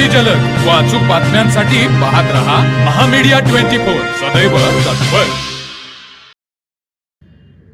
अति जलद. व अचूक बातम्यांसाठी पाहत रहा महामीडिया ट्वेंटी फोर. सदैव तत्पर.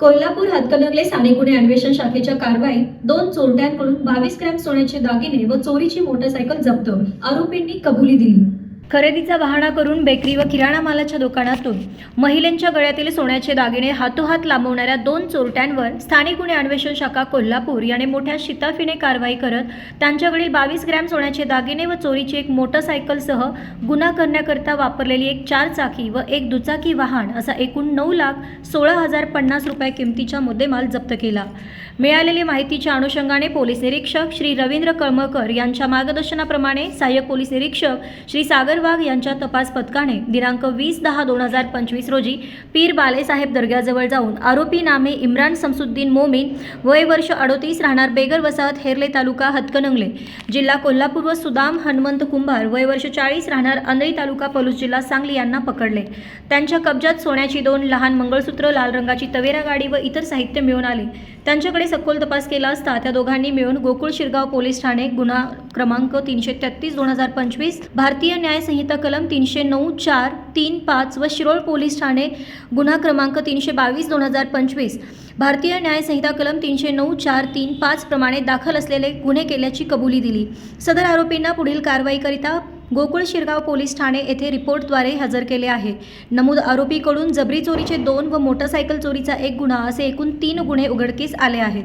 कोल्हापूर हातकणंगले साने गुन्हे अन्वेषण शाखेच्या कारवाईत दोन चोरट्यांकडून बावीस ग्रॅम सोन्याचे दागिने व चोरीची मोटरसायकल जप्त. आरोपींनी कबुली दिली. खरेदीचा बहाणा करून बेकरी व किराणा मालाच्या दुकानातून महिलांच्या गळ्यातील सोन्याचे दागिने हातोहात लांबवणाऱ्या दोन चोरट्यांवर स्थानिक गुन्हे अन्वेषण शाखा कोल्हापूर याने मोठ्या शिताफीने कारवाई करत त्यांच्याकडील बावीस ग्रॅम सोन्याचे दागिने व चोरीची एक मोटरसायकलसह गुन्हा करण्याकरता वापरलेली एक चार चाकी व एक दुचाकी वाहन असा एकूण नऊ लाख सोळा हजार पन्नास रुपये किमतीचा मुद्देमाल जप्त केला. मिळालेली माहितीच्या अनुषंगाने पोलीस निरीक्षक श्री रवींद्र कळमकर यांच्या मार्गदर्शनाप्रमाणे सहाय्यक पोलीस निरीक्षक श्री सागर वाघ यांच्या तपास पथकाने दिनांक वीस दहा दोन हजार पंचवीस रोजी पीर बालेसाहेब दर्ग्याजवळ जाऊन आरोपी नामे इम्रान समसुद्दीन मोमीन वय वर्ष अडोतीस राहणार बेगर वसाहत हेरले तालुका हातकणंगले जिल्हा कोल्हापूर व सुदाम हनुमंत कुंभार वय वर्ष चाळीस राहणार अंधळी तालुका पलूस जिल्हा सांगली यांना पकडले. त्यांच्या कब्जात सोन्याची दोन लहान मंगळसूत्र लाल रंगाची तवेरा गाडी व इतर साहित्य मिळून आले. त्यांच्याकडे सखोल तपास केला असता त्या दोघांनी मिळून गोकुळ शिरगाव पोलीस ठाणे गुन्हा क्रमांक तीनशे तेहतीस दोन हजार पंचवीस भारतीय न्याय संहिता कलम तीनशे नऊ चार तीन पाच व शिरोळ पोलीस ठाणे गुन्हा क्रमांक तीनशे बावीस दोन हजार पंचवीस. भारतीय न्यायसंहिता कलम तीनशे नऊ चार तीन पाच प्रमाणे दाखल असलेले गुन्हे केल्याची कबुली दिली. सदर आरोपींना पुढील कारवाईकरिता गोकुळ शिरगाव पोलीस ठाणे येथे रिपोर्टद्वारे हजर केले आहे. नमूद आरोपीकडून जबरी चोरीचे दोन व मोटरसायकल चोरीचा एक गुन्हा असे एकूण तीन गुन्हे उघडकीस आले आहेत.